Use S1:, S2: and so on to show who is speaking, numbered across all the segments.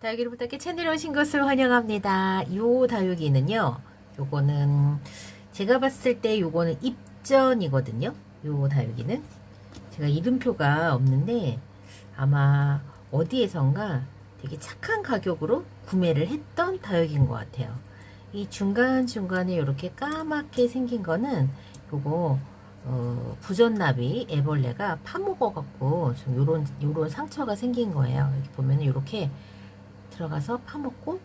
S1: 다육이를 부탁해 채널에 오신 것을 환영합니다. 요 다육이는요, 요거는 제가 봤을 때 요거는 입전이거든요. 요 다육이는 제가 이름표가 없는데 아마 어디에선가 되게 착한 가격으로 구매를 했던 다육인 것 같아요. 이 중간중간에 이렇게 까맣게 생긴 거는 요거 어, 부전나비 애벌레가 파먹어갖고 좀 요런 요런 상처가 생긴 거예요. 여기 보면은 요렇게 들어가서 파먹고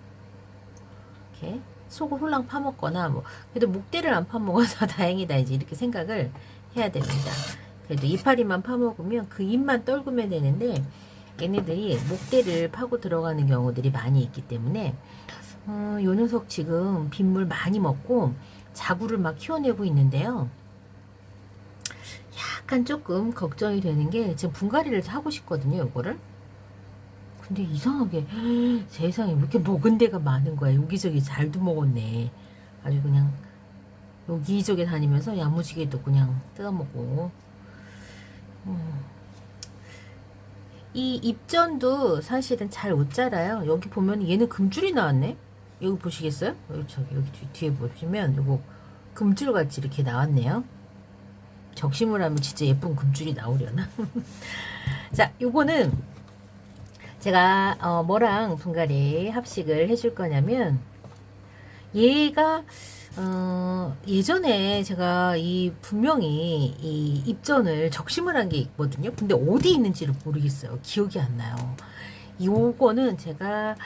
S1: 이렇게 속을 홀랑 파먹거나 뭐 그래도 목대를 안 파먹어서 다행이다 이제 이렇게 생각을 해야 됩니다. 그래도 이파리만 파먹으면 그 잎만 떨구면 되는데 얘네들이 목대를 파고 들어가는 경우들이 많이 있기 때문에 어, 요 녀석 지금 빗물 많이 먹고 자구를 막 키워내고 있는데요. 약간 조금 걱정이 되는 게 지금 분갈이를 하고 싶거든요, 요거를. 근데 이상하게 세상에 왜 이렇게 먹은 데가 많은 거야. 여기저기 잘도 먹었네. 아주 그냥 여기저기 다니면서 야무지게도 그냥 뜯어먹고. 음. 이 입전도 사실은 잘 못 자라요. 여기 보면 얘는 금줄이 나왔네. 여기 보시겠어요? 여기 저기 여기 뒤- 뒤에 보시면 요거 금줄 같이 이렇게 나왔네요. 적심을 하면 진짜 예쁜 금줄이 나오려나? 자, 요거는 제가 어, 뭐랑 분갈이 합식을 해줄 거냐면 얘가 어, 예전에 제가 이 분명히 이 입전을 적심을 한 게 있거든요. 근데 어디 있는지를 모르겠어요. 기억이 안 나요. 요거는 제가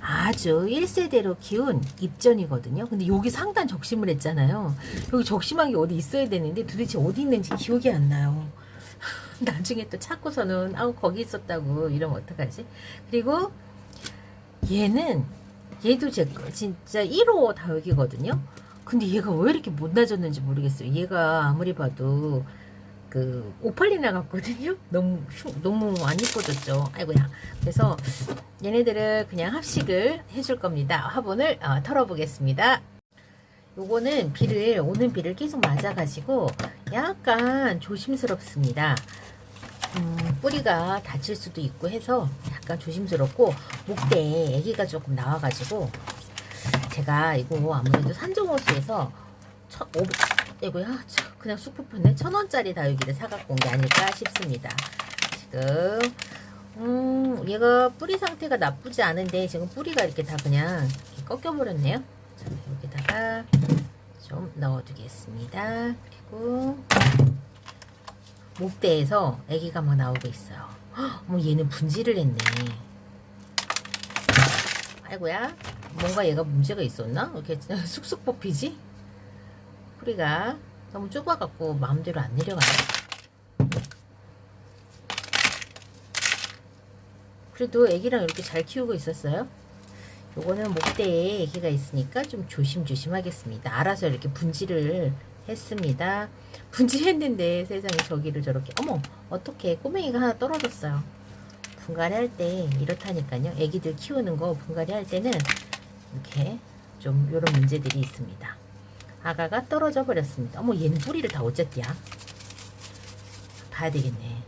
S1: 아주 1세대로 키운 입전이거든요. 근데 여기 상단 적심을 했잖아요. 여기 적심한 게 어디 있어야 되는데 도대체 어디 있는지 기억이 안 나요. 나중에 또 찾고서는 아우 거기 있었다고 이러면 어떡하지? 그리고 얘는 얘도 제거 진짜 1호 다육이거든요. 근데 얘가 왜 이렇게 못 나졌는지 모르겠어요. 얘가 아무리 봐도 그 오팔리나 같거든요. 너무 흉- 너무 안 이뻐졌죠. 아이고야. 그래서 얘네들을 그냥 합식을 해줄 겁니다. 화분을 어, 털어보겠습니다. 요거는 비를 오는 비를 계속 맞아가지고 약간 조심스럽습니다. 음, 뿌리가 다칠 수도 있고 해서 약간 조심스럽고 목대에 아기가 조금 나와가지고 제가 이거 아무래도 산정호수에서 이거야 그냥 쑥푸푸네 천 원짜리 다육이를 사갖고 온 게 아닐까 싶습니다. 지금 음 얘가 뿌리 상태가 나쁘지 않은데 지금 뿌리가 이렇게 다 그냥 이렇게 꺾여버렸네요. 자 여기다가 좀 넣어두겠습니다. 그리고 목대에서 아기가 막 나오고 있어요. 헉, 어머 얘는 분질을 했네. 아이고야 뭔가 얘가 문제가 있었나? 이렇게 쑥쑥 뽑히지? 뿌리가 너무 좁아갖고 마음대로 안 내려가네. 그래도 애기랑 이렇게 잘 키우고 있었어요. 요거는 목대에 애기가 있으니까 좀 조심조심 하겠습니다. 알아서 이렇게 분질을 했습니다. 분질했는데 세상에 저기를 저렇게 어머 어떻게 꼬맹이가 하나 떨어졌어요. 분갈이 할 때 이렇다니까요. 애기들 키우는 거 분갈이 할 때는 이렇게 좀 이런 문제들이 있습니다. 아가가 떨어져 버렸습니다. 어머 얘는 뿌리를 다 어쨌디야. 봐야 되겠네.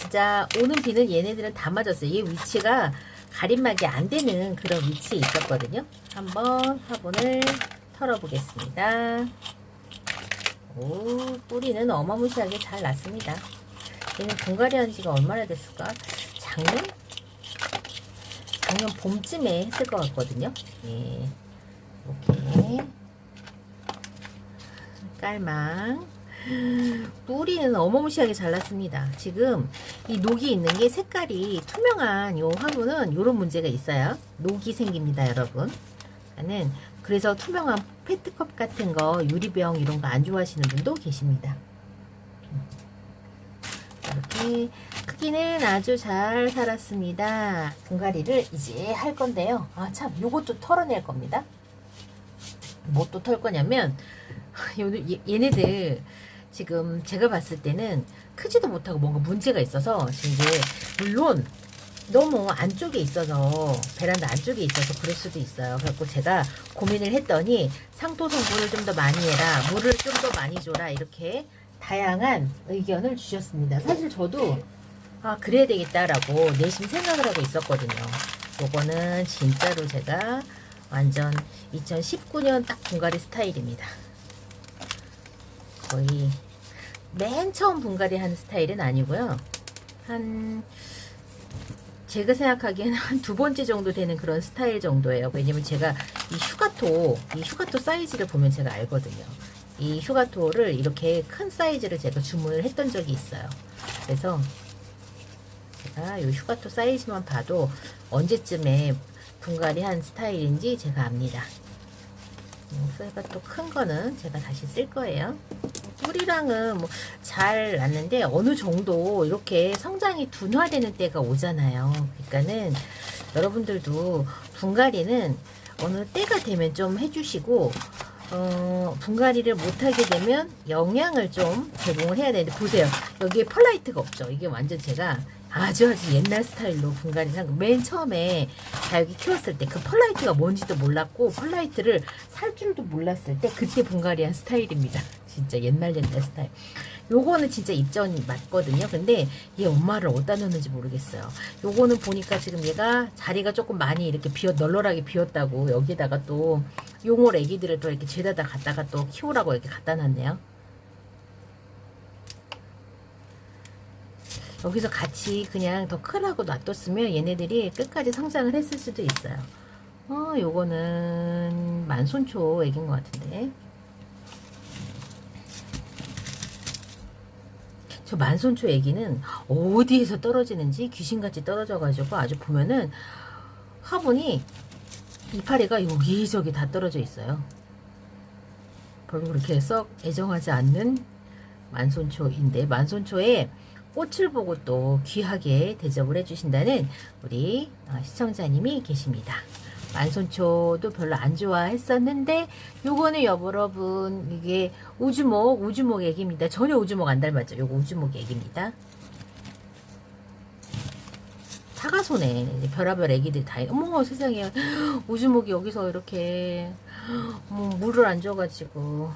S1: 진짜 오는 비는 얘네들은 다 맞았어요. 얘 위치가 가림막이 안 되는 그런 위치에 있었거든요. 한번 화분을 털어보겠습니다. 오, 뿌리는 어마무시하게 잘 났습니다. 얘는 분갈이 한 지가 얼마나 됐을까? 작년? 작년 봄쯤에 했을 것 같거든요. 예. 이렇게. 깔망. 뿌리는 어마무시하게 잘났습니다. 지금 이 녹이 있는 게 색깔이 투명한 요 화분은 요런 문제가 있어요. 녹이 생깁니다, 여러분. 나는 그래서 투명한 페트컵 같은 거 유리병 이런 거 안 좋아하시는 분도 계십니다. 이렇게 크기는 아주 잘 살았습니다. 분갈이를 이제 할 건데요. 아 참, 요것도 털어낼 겁니다. 뭐 또 털 거냐면 얘네들 지금 제가 봤을 때는 크지도 못하고 뭔가 문제가 있어서 이제 물론 너무 안쪽에 있어서 베란다 안쪽에 있어서 그럴 수도 있어요. 그래서 제가 고민을 했더니 상토 성분을 좀 더 많이 해라, 물을 좀 더 많이 줘라 이렇게 다양한 의견을 주셨습니다. 사실 저도 아 그래야 되겠다라고 내심 생각을 하고 있었거든요. 요거는 진짜로 제가 완전 2019년 딱 분갈이 스타일입니다. 거의 맨 처음 분갈이 한 스타일은 아니고요. 한 제가 생각하기에는 한 두 번째 정도 되는 그런 스타일 정도예요. 왜냐면 제가 이 휴가토, 이 휴가토 사이즈를 보면 제가 알거든요. 이 휴가토를 이렇게 큰 사이즈를 제가 주문을 했던 적이 있어요. 그래서 제가 이 휴가토 사이즈만 봐도 언제쯤에 분갈이 한 스타일인지 제가 압니다. 그러니까 또큰 거는 제가 다시 쓸 거예요. 뿌리랑은 뭐 잘 났는데 어느 정도 이렇게 성장이 둔화되는 때가 오잖아요. 그러니까는 여러분들도 분갈이는 어느 때가 되면 좀 해주시고 어, 분갈이를 못하게 되면 영양을 좀 제공을 해야 되는데 보세요. 여기에 펄라이트가 없죠. 이게 완전 제가 아주 아주 옛날 스타일로 분갈이를 한 거. 맨 처음에 다육이 키웠을 때 그 펄라이트가 뭔지도 몰랐고 펄라이트를 살 줄도 몰랐을 때 그때 분갈이한 스타일입니다. 진짜 옛날 옛날 스타일. 요거는 진짜 입전이 맞거든요. 근데 얘 엄마를 어디다 넣는지 모르겠어요. 요거는 보니까 지금 얘가 자리가 조금 많이 이렇게 비어 널널하게 비었다고 여기다가 또 용월 애기들을 또 이렇게 죄다다 갖다가 또 키우라고 이렇게 갖다 놨네요. 여기서 같이 그냥 더 크라고 놔뒀으면 얘네들이 끝까지 성장을 했을 수도 있어요. 어, 요거는 만손초 애기인 것 같은데. 저 만손초 애기는 어디에서 떨어지는지 귀신같이 떨어져가지고 아주 보면은 화분이 이파리가 여기저기 다 떨어져 있어요. 별로 그렇게 썩 애정하지 않는 만손초인데 만손초에 꽃을 보고 또 귀하게 대접을 해주신다는 우리 어, 시청자님이 계십니다. 만손초도 별로 안 좋아했었는데 요거는 여러분 이게 우주목 우주목 애기입니다. 전혀 우주목 안 닮았죠. 요거 우주목 애기입니다. 사과손에 별하별 애기들 다 어머 세상에 우주목이 여기서 이렇게 어머 물을 안 줘가지고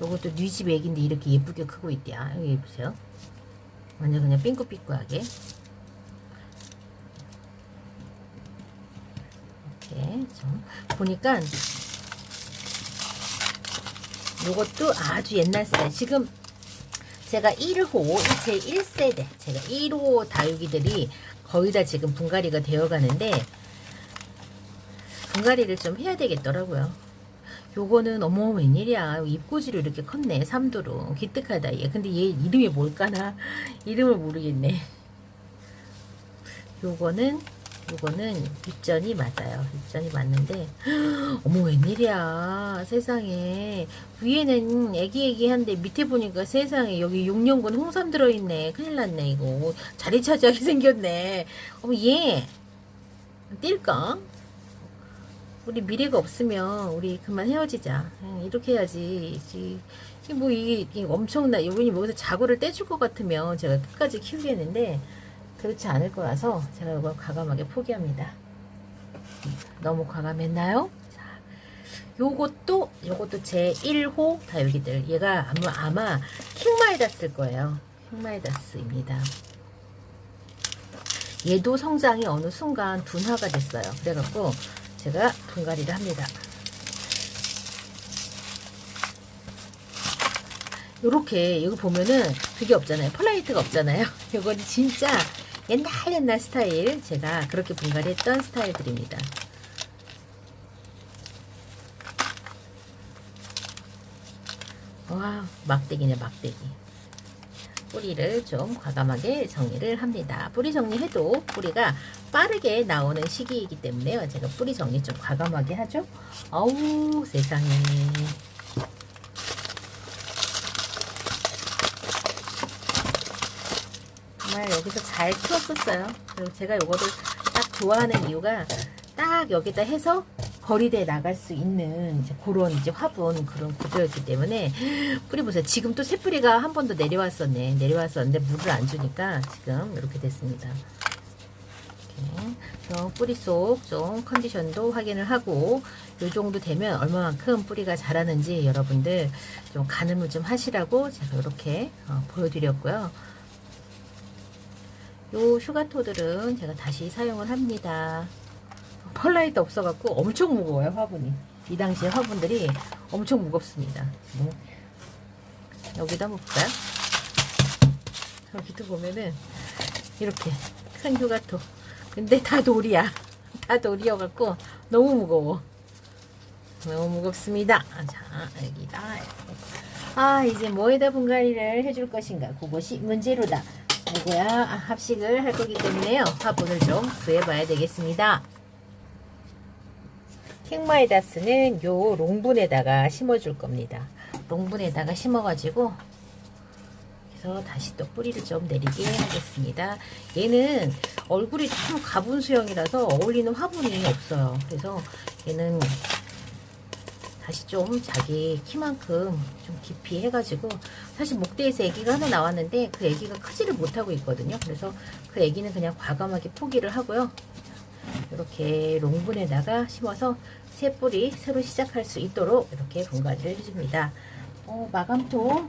S1: 요것도 뉘집 애기인데 이렇게 예쁘게 크고 있대요. 여기 보세요. 완전 그냥 삥꾸삥꾸하게 이렇게 좀 보니까 요것도 아주 옛날 스타일. 지금 제가 1호 제 1세대 제가 1호 다육이들이 거의 다 지금 분갈이가 되어 가는데 분갈이를 좀 해야 되겠더라고요. 요거는 어머 웬일이야. 입꼬지로 이렇게 컸네 삼두로. 기특하다 얘. 근데 얘 이름이 뭘까나? 이름을 모르겠네. 요거는 요거는 입전이 맞아요 입전이 맞는데 어머 웬일이야 세상에 위에는 애기애기한데 밑에 보니까 세상에 여기 6년근 홍삼 들어있네 큰일 났네 이거 자리 차지하게 생겼네 어머 얘 뛸까? 우리 미래가 없으면 우리 그만 헤어지자. 응, 이렇게 해야지. 뭐 이게, 엄청나. 이분이 뭐기서 자고를 떼줄 것 같으면 제가 끝까지 키우겠는데 그렇지 않을 거라서 제가 이걸 과감하게 포기합니다. 너무 과감했나요? 자, 요것도 요것도 제 1호 다육이들. 얘가 아마 아마 킹마이다스일 거예요. 킹마이다스입니다. 얘도 성장이 어느 순간 둔화가 됐어요. 그래갖고 제가 분갈이를 합니다. 요렇게 이거 보면은 그게 없잖아요. 펄라이트가 없잖아요. 이거는 진짜 옛날 옛날 스타일 제가 그렇게 분갈이했던 스타일들입니다. 와 막대기네 막대기. 뿌리를 좀 과감하게 정리를 합니다. 뿌리 정리해도 뿌리가 빠르게 나오는 시기이기 때문에요. 제가 뿌리 정리 좀 과감하게 하죠. 어우 세상에. 정말 여기서 잘 키웠었어요. 그리고 제가 이거를 딱 좋아하는 이유가 딱 여기다 해서 거리대에 나갈 수 있는 이제 그런 이제 화분 그런 구조였기 때문에 뿌리 보세요. 지금 또 새뿌리가 한 번 더 내려왔었네. 내려왔었는데 물을 안 주니까 지금 이렇게 됐습니다. 이렇게 뿌리 속 좀 컨디션도 확인을 하고 이 정도 되면 얼마만큼 뿌리가 자라는지 여러분들 좀 가늠을 좀 하시라고 제가 이렇게 어, 보여드렸고요. 요 슈가토들은 제가 다시 사용을 합니다. 펄라이트 없어갖고 엄청 무거워요 화분이. 이 당시에 화분들이 엄청 무겁습니다. 뭐, 여기다 볼까요? 여기도 보면은 이렇게 큰 휴가토. 근데 다 돌이야. 다 돌이어갖고 너무 무거워. 너무 무겁습니다. 자, 여기다. 아, 이제 뭐에다 분갈이를 해줄 것인가. 그것이 문제로다. 누구야 아, 합식을 할 거기 때문에요. 화분을 좀 구해봐야 되겠습니다. 킹마이다스는 요 롱분에다가 심어줄 겁니다. 롱분에다가 심어가지고 그래서 다시 또 뿌리를 좀 내리게 하겠습니다. 얘는 얼굴이 참 가분 수형이라서 어울리는 화분이 없어요. 그래서 얘는 다시 좀 자기 키만큼 좀 깊이 해가지고 사실 목대에서 아기가 하나 나왔는데 그 아기가 크지를 못하고 있거든요. 그래서 그 아기는 그냥 과감하게 포기를 하고요. 이렇게 롱분에다가 심어서 새 뿌리 새로 시작할 수 있도록 이렇게 분갈이를 해줍니다. 어, 마감토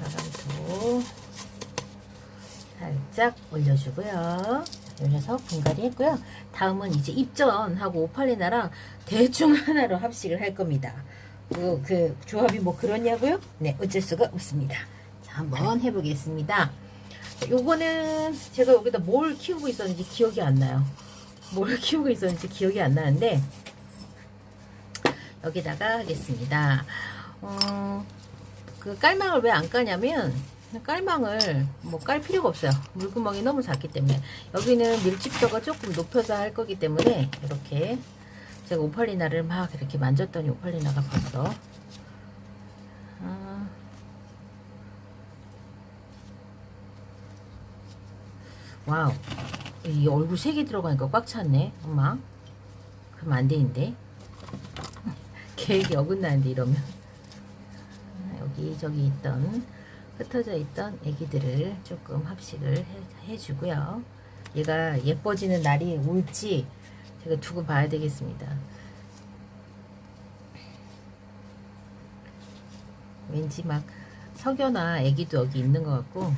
S1: 마감토 살짝 올려주고요. 올려서 분갈이 했고요. 다음은 이제 입전하고 오팔리나랑 대충 하나로 합식을 할 겁니다. 그, 그 조합이 뭐 그러냐고요? 네, 어쩔 수가 없습니다. 자, 한번 해보겠습니다. 요거는 제가 여기다 뭘 키우고 있었는지 기억이 안 나요. 뭘 키우고 있었는지 기억이 안 나는데 여기다가 하겠습니다. 어, 그 깔망을 왜 안 까냐면 깔망을 뭐 깔 필요가 없어요. 물구멍이 너무 작기 때문에. 여기는 밀집도가 조금 높여서 할 거기 때문에 이렇게 제가 오팔리나를 막 이렇게 만졌더니 오팔리나가 벌써. 아, 와우. 이 얼굴 세 개 들어가니까 꽉 찼네 엄마. 그럼 안 되는데. 계획이 어긋나는데 이러면. 아, 여기 저기 있던 흩어져 있던 애기들을 조금 합식을 해, 해주고요. 얘가 예뻐지는 날이 올지 제가 두고 봐야 되겠습니다. 왠지 막 석여나 애기도 여기 있는 것 같고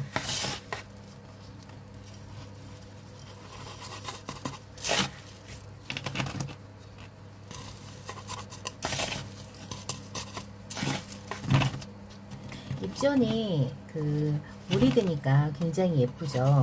S1: 입전이 그 드니까 굉장히 예쁘죠.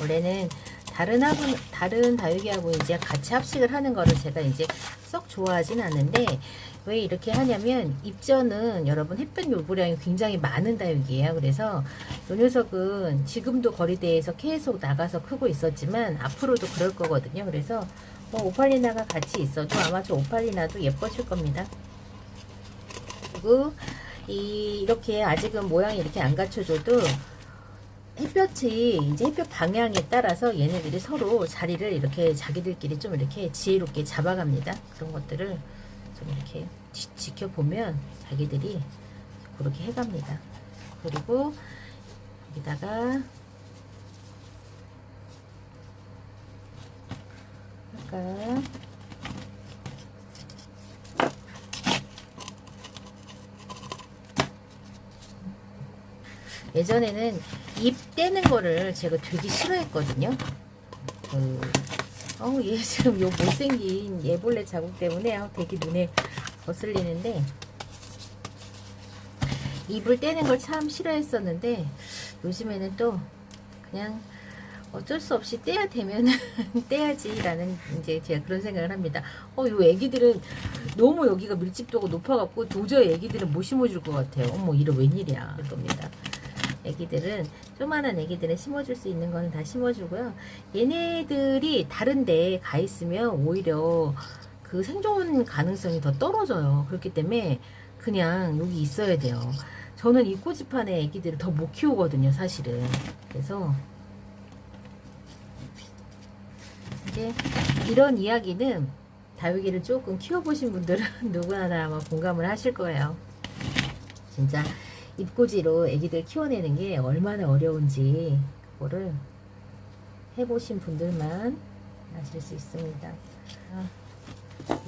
S1: 원래는 다른 화분, 다른 다육이하고 이제 같이 합식을 하는 거를 제가 이제 썩 좋아하진 않는데 왜 이렇게 하냐면 입전은 여러분 햇볕 요구량이 굉장히 많은 다육이에요. 그래서 요 녀석은 지금도 거리대에서 계속 나가서 크고 있었지만 앞으로도 그럴 거거든요. 그래서 뭐 오팔리나가 같이 있어도 아마 저 오팔리나도 예뻐질 겁니다. 그리고 이 이렇게 아직은 모양이 이렇게 안 갖춰져도 햇볕이 이제 햇볕 방향에 따라서 얘네들이 서로 자리를 이렇게 자기들끼리 좀 이렇게 지혜롭게 잡아갑니다. 그런 것들을 좀 이렇게 지, 지켜보면 자기들이 그렇게 해갑니다. 그리고 여기다가 아까 예전에는 입 떼는 거를 제가 되게 싫어했거든요. 그, 어, 얘 지금 요 못생긴 예벌레 자국 때문에 어, 되게 눈에 거슬리는데, 입을 떼는 걸 참 싫어했었는데, 요즘에는 또 그냥 어쩔 수 없이 떼야 되면 떼야지라는 이제 제가 그런 생각을 합니다. 어, 요 애기들은 너무 여기가 밀집도가 높아갖고 도저히 애기들은 못 심어줄 것 같아요. 어머, 이러 웬일이야. 할 겁니다. 애기들은 조만한 애기들은 심어줄 수 있는 거는 다 심어주고요. 얘네들이 다른데 가 있으면 오히려 그 생존 가능성이 더 떨어져요. 그렇기 때문에 그냥 여기 있어야 돼요. 저는 이 꼬집판에 애기들을 더 못 키우거든요, 사실은. 그래서 이제 이런 이야기는 다육이를 조금 키워보신 분들은 누구나 다 아마 공감을 하실 거예요. 진짜 입꼬지로 애기들 키워내는 게 얼마나 어려운지 그거를 해보신 분들만 아실 수 있습니다. 아,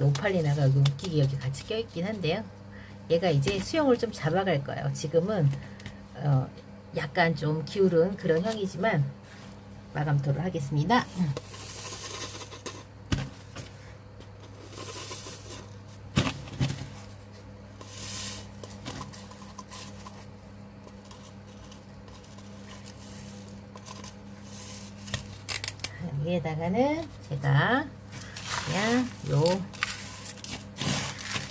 S1: 오팔리나가 여기 웃기게 여기 같이 껴있긴 한데요. 얘가 이제 수영을 좀 잡아갈 거예요. 지금은 어, 약간 좀 기울은 그런 형이지만 마감토를 하겠습니다. 음. 위에다가는 제가 그냥 요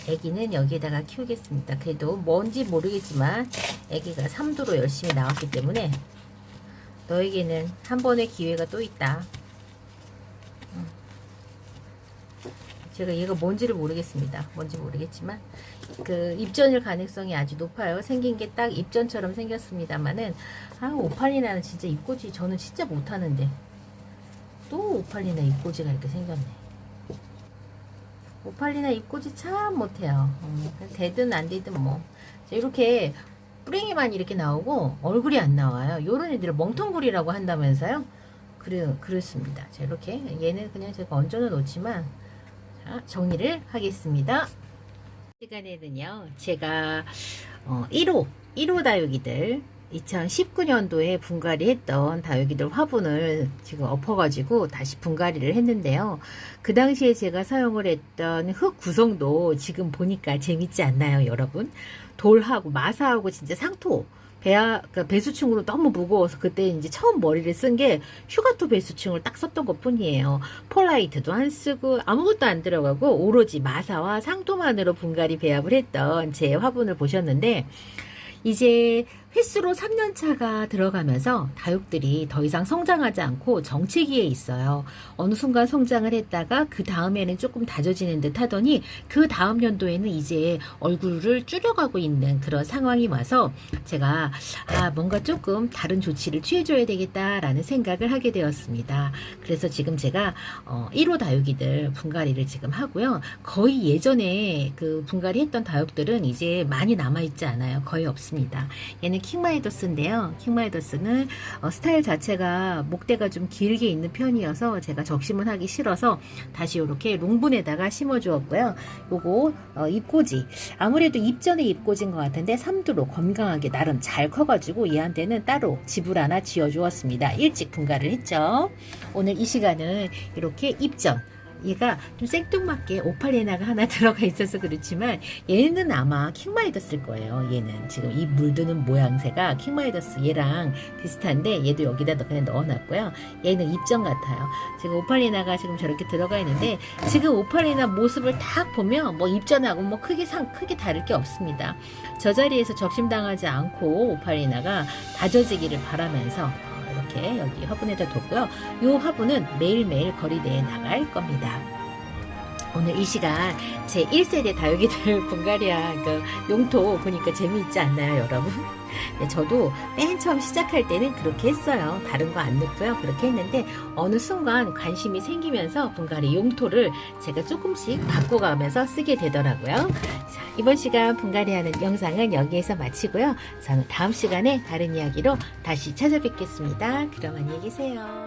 S1: 애기는 여기에다가 키우겠습니다. 그래도 뭔지 모르겠지만 애기가 3도로 열심히 나왔기 때문에 너에게는 한 번의 기회가 또 있다. 음. 제가 얘가 뭔지를 모르겠습니다. 뭔지 모르겠지만 그 입전일 가능성이 아주 높아요. 생긴 게 딱 입전처럼 생겼습니다만은 아 오팔리나는 진짜 입꼬지 저는 진짜 못하는데 또 오팔리나 입꼬지가 이렇게 생겼네. 오팔리나 입꼬지 참 못해요. 음, 되든 안 되든 뭐 자, 이렇게 뿌랭이만 이렇게 나오고 얼굴이 안 나와요. 요런 애들을 멍텅구리라고 한다면서요? 그래 그렇습니다. 자 이렇게 얘는 그냥 제가 얹어는 놓지만 자, 정리를 하겠습니다. 시간에는요 제가 어, 1호 1호 다육이들 2019년도에 분갈이 했던 다육이들 화분을 지금 엎어가지고 다시 분갈이를 했는데요. 그 당시에 제가 사용을 했던 흙 구성도 지금 보니까 재밌지 않나요, 여러분? 돌하고 마사하고 진짜 상토. 배아, 그러니까 배수층으로 너무 무거워서 그때 이제 처음 머리를 쓴게 슈가토 배수층을 딱 썼던 것 뿐이에요. 폴라이트도 안 쓰고 아무것도 안 들어가고 오로지 마사와 상토만으로 분갈이 배합을 했던 제 화분을 보셨는데 이제 횟수로 3년차가 들어가면서 다육들이 더 이상 성장하지 않고 정체기에 있어요. 어느 순간 성장을 했다가 그 다음에는 조금 다져지는 듯 하더니 그 다음 연도에는 이제 얼굴을 줄여가고 있는 그런 상황이 와서 제가 아, 뭔가 조금 다른 조치를 취해줘야 되겠다라는 생각을 하게 되었습니다. 그래서 지금 제가 어, 1호 다육이들 분갈이를 지금 하고요. 거의 예전에 그 분갈이 했던 다육들은 이제 많이 남아있지 않아요. 거의 없습니다. 얘는 킹마이더스인데요. 킹마이더스는 어, 스타일 자체가 목대가 좀 길게 있는 편이어서 제가 적심은 하기 싫어서 다시 이렇게 롱분에다가 심어 주었고요. 요거 어, 잎꽂이 아무래도 잎전에 잎꽂인 것 같은데 3두로 건강하게 나름 잘 커가지고 얘한테는 따로 집을 하나 지어 주었습니다. 일찍 분갈을 했죠. 오늘 이 시간은 이렇게 잎전 얘가 좀 생뚱맞게 오팔레나가 하나 들어가 있어서 그렇지만 얘는 아마 킹마이더스일 거예요. 얘는 지금 이 물드는 모양새가 킹마이더스 얘랑 비슷한데 얘도 여기다 그냥 넣어놨고요. 얘는 입전 같아요. 지금 오팔리나가 지금 저렇게 들어가 있는데 지금 오팔리나 모습을 딱 보면 뭐 입전하고 뭐 크게 상 크게 다를 게 없습니다. 저 자리에서 적심당하지 않고 오팔리나가 다져지기를 바라면서 이렇게 여기 화분에다 뒀고요. 이 화분은 매일매일 거리대에 나갈 겁니다. 오늘 이 시간 제 1세대 다육이들 분갈이한 그 용토 보니까 재미있지 않나요, 여러분? 네, 저도 맨 처음 시작할 때는 그렇게 했어요. 다른 거 안 넣고요. 그렇게 했는데 어느 순간 관심이 생기면서 분갈이 용토를 제가 조금씩 바꿔가면서 쓰게 되더라고요. 자, 이번 시간 분갈이하는 영상은 여기에서 마치고요. 저는 다음 시간에 다른 이야기로 다시 찾아뵙겠습니다. 그럼 안녕히 계세요.